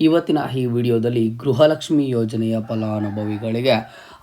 ಇವತ್ತಿನ ಈ ವಿಡಿಯೋದಲ್ಲಿ ಗೃಹಲಕ್ಷ್ಮಿ ಯೋಜನೆಯ ಫಲಾನುಭವಿಗಳಿಗೆ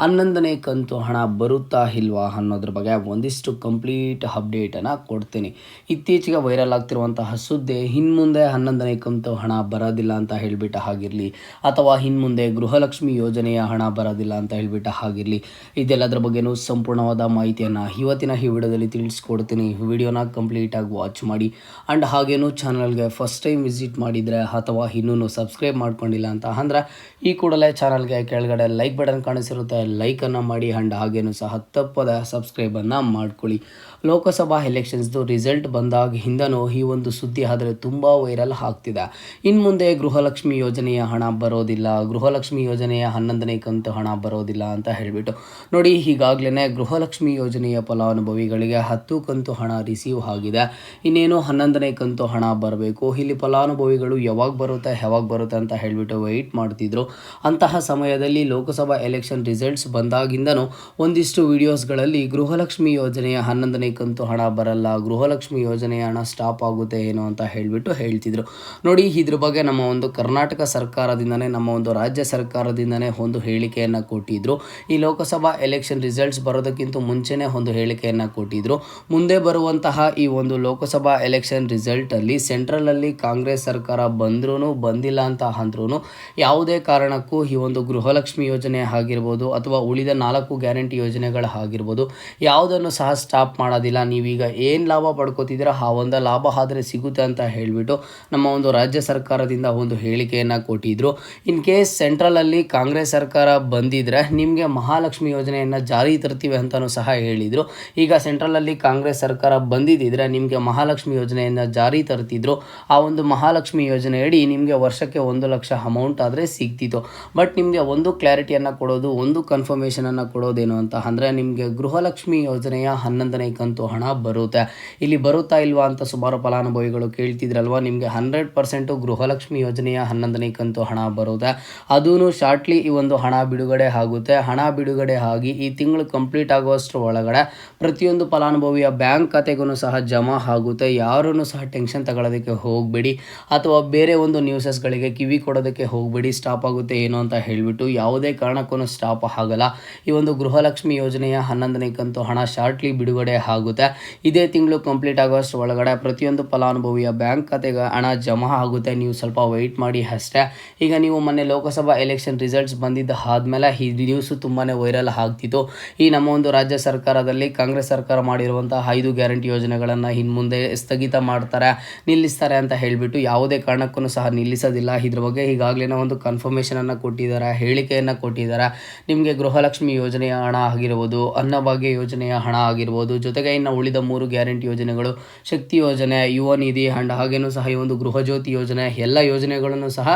ಹನ್ನೊಂದನೇ ಕಂತು ಹಣ ಬರುತ್ತಾ ಇಲ್ವಾ ಅನ್ನೋದ್ರ ಬಗ್ಗೆ ಒಂದಿಷ್ಟು ಕಂಪ್ಲೀಟ್ ಅಪ್ಡೇಟನ್ನು ಕೊಡ್ತೀನಿ. ಇತ್ತೀಚೆಗೆ ವೈರಲ್ ಆಗ್ತಿರುವಂತಹ ಸುದ್ದಿ, ಇನ್ಮುಂದೆ ಹನ್ನೊಂದನೇ ಕಂತು ಹಣ ಬರೋದಿಲ್ಲ ಅಂತ ಹೇಳಿಬಿಟ್ಟ ಆಗಿರಲಿ ಅಥವಾ ಇನ್ಮುಂದೆ ಗೃಹಲಕ್ಷ್ಮಿ ಯೋಜನೆಯ ಹಣ ಬರೋದಿಲ್ಲ ಅಂತ ಹೇಳಿಬಿಟ್ಟ ಆಗಿರಲಿ ಇದೆಲ್ಲದರ ಬಗ್ಗೆನೂ ಸಂಪೂರ್ಣವಾದ ಮಾಹಿತಿಯನ್ನು ಇವತ್ತಿನ ಈ ವಿಡಿಯೋದಲ್ಲಿ ತಿಳಿಸ್ಕೊಡ್ತೀನಿ. ವಿಡಿಯೋನ ಕಂಪ್ಲೀಟಾಗಿ ವಾಚ್ ಮಾಡಿ ಆ್ಯಂಡ್ ಹಾಗೇನು ಚಾನಲ್ಗೆ ಫಸ್ಟ್ ಟೈಮ್ ವಿಸಿಟ್ ಮಾಡಿದರೆ ಅಥವಾ ಇನ್ನೂ ಸಬ್ಸ್ಕ್ರೈಬ್ ಮಾಡ್ಕೊಂಡಿಲ್ಲ ಅಂತ. ಅಂದ್ರೆ ಈ ಕೂಡಲೇ ಚಾನಲ್ಗೆ ಕೆಳಗಡೆ ಲೈಕ್ ಬಟನ್ ಕಾಣಿಸಿರುತ್ತೆ. ಲೈಕನ್ನು ಮಾಡಿ ಆ್ಯಂಡ್ ಹಾಗೇನು ಸಹ ತಪ್ಪದ ಸಬ್ಸ್ಕ್ರೈಬನ್ನು ಮಾಡ್ಕೊಳ್ಳಿ. ಲೋಕಸಭಾ ಎಲೆಕ್ಷನ್ಸ್ದು ರಿಸಲ್ಟ್ ಬಂದಾಗ ಹಿಂದನೂ ಈ ಒಂದು ಸುದ್ದಿ ಆದರೆ ತುಂಬ ವೈರಲ್ ಆಗ್ತಿದೆ. ಇನ್ನು ಮುಂದೆ ಗೃಹಲಕ್ಷ್ಮಿ ಯೋಜನೆಯ ಹಣ ಬರೋದಿಲ್ಲ. ಗೃಹಲಕ್ಷ್ಮಿ ಯೋಜನೆಯ ಹನ್ನೊಂದನೇ ಕಂತು ಹಣ ಬರೋದಿಲ್ಲ ಅಂತ ಹೇಳಿಬಿಟ್ಟು. ನೋಡಿ ಈಗಾಗಲೇ ಗೃಹಲಕ್ಷ್ಮಿ ಯೋಜನೆಯ ಫಲಾನುಭವಿಗಳಿಗೆ ಹತ್ತು ಕಂತು ಹಣ ರಿಸೀವ್ ಆಗಿದೆ. ಇನ್ನೇನು ಹನ್ನೊಂದನೇ ಕಂತು ಹಣ ಬರಬೇಕು? ಇಲ್ಲಿ ಫಲಾನುಭವಿಗಳು ಯಾವಾಗ ಬರುತ್ತೆ ಯಾವಾಗ ಬರುತ್ತೆ ಅಂತ ಹೇಳಿಬಿಟ್ಟು ವೆಯ್ಟ್ ಮಾಡ್ತಿದ್ರು. ಅಂತಹ ಸಮಯದಲ್ಲಿ ಲೋಕಸಭಾ ಎಲೆಕ್ಷನ್ ರಿಸಲ್ಟ್ಸ್ ಬಂದಾಗಿಂದನೂ ಒಂದಿಷ್ಟು ವಿಡಿಯೋಸ್ಗಳಲ್ಲಿ ಗೃಹಲಕ್ಷ್ಮಿ ಯೋಜನೆಯ ಹನ್ನೊಂದನೇ ಕಂತು ಹಣ ಬರಲ್ಲ, ಗೃಹಲಕ್ಷ್ಮಿ ಯೋಜನೆಯ ಹಣ ಸ್ಟಾಪ್ ಆಗುತ್ತೆ ಏನು ಅಂತ ಹೇಳಿಬಿಟ್ಟು ಹೇಳ್ತಿದ್ರು. ನೋಡಿ, ಇದ್ರ ಬಗ್ಗೆ ನಮ್ಮ ಒಂದು ಕರ್ನಾಟಕ ಸರ್ಕಾರದಿಂದನೇ, ನಮ್ಮ ಒಂದು ರಾಜ್ಯ ಸರ್ಕಾರದಿಂದನೇ ಒಂದು ಹೇಳಿಕೆಯನ್ನು ಕೊಟ್ಟಿದ್ರು. ಈ ಲೋಕಸಭಾ ಎಲೆಕ್ಷನ್ ರಿಸಲ್ಟ್ಸ್ ಬರೋದಕ್ಕಿಂತ ಮುಂಚೆನೇ ಒಂದು ಹೇಳಿಕೆಯನ್ನು ಕೊಟ್ಟಿದ್ರು. ಮುಂದೆ ಬರುವಂತಹ ಈ ಒಂದು ಲೋಕಸಭಾ ಎಲೆಕ್ಷನ್ ರಿಸಲ್ಟಲ್ಲಿ ಸೆಂಟ್ರಲಲ್ಲಿ ಕಾಂಗ್ರೆಸ್ ಸರ್ಕಾರ ಬಂದ್ರೂ ಬಂದಿಲ್ಲ ಅಂತ ಅಂದ್ರೂ ಯಾವುದೇ ಕಾರಣಕ್ಕೂ ಈ ಒಂದು ಗೃಹಲಕ್ಷ್ಮಿ ಯೋಜನೆ ಆಗಿರ್ಬೋದು ಅಥವಾ ಉಳಿದ ನಾಲ್ಕು ಗ್ಯಾರಂಟಿ ಯೋಜನೆಗಳು ಆಗಿರ್ಬೋದು ಯಾವುದನ್ನು ಸಹ ಸ್ಟಾಪ್ ಮಾಡೋದಿಲ್ಲ. ನೀವೀಗ ಏನು ಲಾಭ ಪಡ್ಕೋತಿದ್ದೀರಾ, ಆ ಒಂದು ಲಾಭ ಆದರೆ ಸಿಗುತ್ತೆ ಅಂತ ಹೇಳಿಬಿಟ್ಟು ನಮ್ಮ ಒಂದು ರಾಜ್ಯ ಸರ್ಕಾರದಿಂದ ಒಂದು ಹೇಳಿಕೆಯನ್ನು ಕೊಟ್ಟಿದ್ರು. ಇನ್ ಕೇಸ್ ಸೆಂಟ್ರಲಲ್ಲಿ ಕಾಂಗ್ರೆಸ್ ಸರ್ಕಾರ ಬಂದಿದ್ರೆ ನಿಮಗೆ ಮಹಾಲಕ್ಷ್ಮಿ ಯೋಜನೆಯನ್ನು ಜಾರಿ ತರ್ತೀವಿ ಅಂತಲೂ ಸಹ ಹೇಳಿದರು. ಈಗ ಸೆಂಟ್ರಲಲ್ಲಿ ಕಾಂಗ್ರೆಸ್ ಸರ್ಕಾರ ಬಂದಿದ್ದಿದ್ರೆ ನಿಮಗೆ ಮಹಾಲಕ್ಷ್ಮಿ ಯೋಜನೆಯನ್ನು ಜಾರಿ ತರ್ತಿದ್ರು. ಆ ಒಂದು ಮಹಾಲಕ್ಷ್ಮಿ ಯೋಜನೆಯಡಿ ನಿಮಗೆ ವರ್ಷಕ್ಕೆ ಒಂದು ಲಕ್ಷ ಅಮೌಂಟ್ ಆದರೆ ಸಿಗ್ತಿತ್ತು. ಬಟ್ ನಿಮಗೆ ಒಂದು ಕ್ಲಾರಿಟಿಯನ್ನು ಕೊಡೋದು, ಒಂದು ಕನ್ಫರ್ಮೇಷನನ್ನು ಕೊಡೋದೇನು ಅಂತ ಅಂದರೆ ನಿಮಗೆ ಗೃಹಲಕ್ಷ್ಮಿ ಯೋಜನೆಯ ಹನ್ನೊಂದನೇ ಕಂತು ಹಣ ಬರುತ್ತೆ. ಇಲ್ಲಿ ಬರುತ್ತಾ ಇಲ್ವಾ ಅಂತ ಸುಮಾರು ಫಲಾನುಭವಿಗಳು ಕೇಳ್ತಿದ್ರಲ್ವಾ, ನಿಮಗೆ ಹಂಡ್ರೆಡ್ ಪರ್ಸೆಂಟು ಗೃಹಲಕ್ಷ್ಮಿ ಯೋಜನೆಯ ಹನ್ನೊಂದನೇ ಕಂತು ಹಣ ಬರುತ್ತೆ. ಅದೂ ಶಾರ್ಟ್ಲಿ ಈ ಒಂದು ಹಣ ಬಿಡುಗಡೆ ಆಗುತ್ತೆ. ಹಣ ಬಿಡುಗಡೆ ಆಗಿ ಈ ತಿಂಗಳು ಕಂಪ್ಲೀಟ್ ಆಗುವಷ್ಟರ ಒಳಗಡೆ ಪ್ರತಿಯೊಂದು ಫಲಾನುಭವಿಯ ಬ್ಯಾಂಕ್ ಖಾತೆಗೂ ಸಹ ಜಮಾ ಆಗುತ್ತೆ. ಯಾರೂ ಸಹ ಟೆನ್ಷನ್ ತಗೊಳ್ಳೋದಕ್ಕೆ ಹೋಗಬೇಡಿ. ಅಥವಾ ಬೇರೆ ಒಂದು ನ್ಯೂಸಸ್ಗಳಿಗೆ ಕಿವಿ ಕೊಡೋದಕ್ಕೆ ಹೋಗಬೇಡಿ ಸ್ಟಾಪ್ ಆಗುತ್ತೆ ಏನು ಅಂತ ಹೇಳಿಬಿಟ್ಟು ಯಾವುದೇ ಕಾರಣಕ್ಕೂ ಸ್ಟಾಪ್ ಆಗಲ್ಲ. ಈ ಒಂದು ಗೃಹಲಕ್ಷ್ಮಿ ಯೋಜನೆಯ ಹನ್ನೊಂದನೇ ಕಂತು ಹಣ ಶಾರ್ಟ್ಲಿ ಬಿಡುಗಡೆ ಆಗುತ್ತೆ. ಇದೇ ತಿಂಗಳು ಕಂಪ್ಲೀಟ್ ಆಗೋಷ್ಟು ಒಳಗಡೆ ಪ್ರತಿಯೊಂದು ಫಲಾನುಭವಿಯ ಬ್ಯಾಂಕ್ ಖಾತೆಗೆ ಹಣ ಜಮಾ ಆಗುತ್ತೆ. ನೀವು ಸ್ವಲ್ಪ ವೆಯ್ಟ್ ಮಾಡಿ ಅಷ್ಟೇ. ಈಗ ನೀವು ಮೊನ್ನೆ ಲೋಕಸಭಾ ಎಲೆಕ್ಷನ್ ರಿಸಲ್ಟ್ಸ್ ಬಂದಿದ್ದ ಆದಮೇಲೆ ಈ ನ್ಯೂಸು ತುಂಬಾ ವೈರಲ್ ಆಗ್ತಿತ್ತು. ಈ ನಮ್ಮ ಒಂದು ರಾಜ್ಯ ಸರ್ಕಾರದಲ್ಲಿ ಕಾಂಗ್ರೆಸ್ ಸರ್ಕಾರ ಮಾಡಿರುವಂತಹ ಐದು ಗ್ಯಾರಂಟಿ ಯೋಜನೆಗಳನ್ನು ಇನ್ನು ಮುಂದೆ ಸ್ಥಗಿತ ಮಾಡ್ತಾರೆ, ನಿಲ್ಲಿಸ್ತಾರೆ ಅಂತ ಹೇಳಿಬಿಟ್ಟು ಯಾವುದೇ ಕಾರಣಕ್ಕೂ ಸಹ ನಿಲ್ಲಿಸೋದಿಲ್ಲ. ಇದ್ರ ಬಗ್ಗೆ ಈಗಾಗಲೇ ಒಂದು ಕನ್ಫರ್ಮೇಷನನ್ನು ಕೊಟ್ಟಿದ್ದಾರೆ ಹೇಳಿಕೆಯನ್ನು ಕೊಟ್ಟಿದ್ದಾರೆ ನಿಮಗೆ ಗೃಹಲಕ್ಷ್ಮಿ ಯೋಜನೆಯ ಹಣ ಆಗಿರ್ಬೋದು, ಅನ್ನಭಾಗ್ಯ ಯೋಜನೆಯ ಹಣ ಆಗಿರ್ಬೋದು, ಜೊತೆಗೆ ಇನ್ನು ಉಳಿದ ಮೂರು ಗ್ಯಾರಂಟಿ ಯೋಜನೆಗಳು, ಶಕ್ತಿ ಯೋಜನೆ, ಯುವ ನಿಧಿ ಆ್ಯಂಡ್ ಹಾಗೇನೂ ಸಹ ಈ ಒಂದು ಗೃಹಜ್ಯೋತಿ ಯೋಜನೆ, ಎಲ್ಲ ಯೋಜನೆಗಳನ್ನು ಸಹ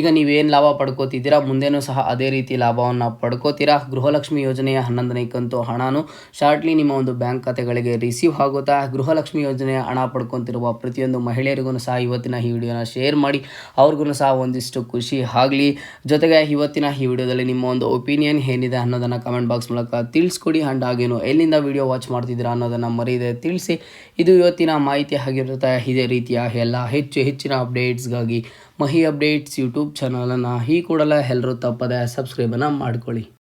ಈಗ ನೀವೇನು ಲಾಭ ಪಡ್ಕೋತಿದ್ದೀರಾ, ಮುಂದೇನೂ ಸಹ ಅದೇ ರೀತಿ ಲಾಭವನ್ನು ಪಡ್ಕೋತೀರಾ. ಗೃಹಲಕ್ಷ್ಮಿ ಯೋಜನೆಯ ಹನ್ನೊಂದನೇ ಕಂತು ಹಣನು ಶಾರ್ಟ್ಲಿ ನಿಮ್ಮ ಒಂದು ಬ್ಯಾಂಕ್ ಖಾತೆಗಳಿಗೆ ರಿಸೀವ್ ಆಗುತ್ತಾ. ಗೃಹಲಕ್ಷ್ಮಿ ಯೋಜನೆಯ ಹಣ ಪಡ್ಕೊತಿರುವ ಪ್ರತಿಯೊಂದು ಮಹಿಳೆಯರಿಗೂ ಸಹ ಇವತ್ತಿನ ಈ ವಿಡಿಯೋನ ಶೇರ್ ಮಾಡಿ. ಅವ್ರಿಗೂ ಸಹ ಒಂದಿಷ್ಟು ಖುಷಿ ಆಗಲಿ. ಜೊತೆಗೆ ಇವತ್ತಿನ ಈ ವಿಡಿಯೋದಲ್ಲಿ ನಿಮ್ಮ ಒಂದು ಒಪಿನಿಯನ್ ಏನಿದೆ ಅನ್ನೋದನ್ನು ಕಮೆಂಟ್ ಬಾಕ್ಸ್ ಮೂಲಕ ತಿಳಿಸ್ಕೊಡಿ. ಆ್ಯಂಡ್ ಹಾಗೇನು ಎಲ್ಲಿಂದ ವಿಡಿಯೋ ವಾಚ್ ಮಾಡ್ತಿದ್ದೀರಾ ಅನ್ನೋದನ್ನು ಮರೀದೆ ತಿಳಿಸಿ. ಇದು ಇವತ್ತಿನ ಮಾಹಿತಿ ಆಗಿರುತ್ತೆ. ಇದೇ ರೀತಿಯ ಎಲ್ಲ ಹೆಚ್ಚು ಹೆಚ್ಚಿನ ಅಪ್ಡೇಟ್ಸ್ಗಾಗಿ ಮಹಿ ಅಪ್ಡೇಟ್ಸ್ ಯೂಟ್ಯೂಬ್ ಚಾನಲನ್ನು ಈ ಕೂಡಲೇ ಎಲ್ಲರೂ ತಪ್ಪದೆ ಸಬ್ಸ್ಕ್ರೈಬನ್ನು ಮಾಡ್ಕೊಳ್ಳಿ.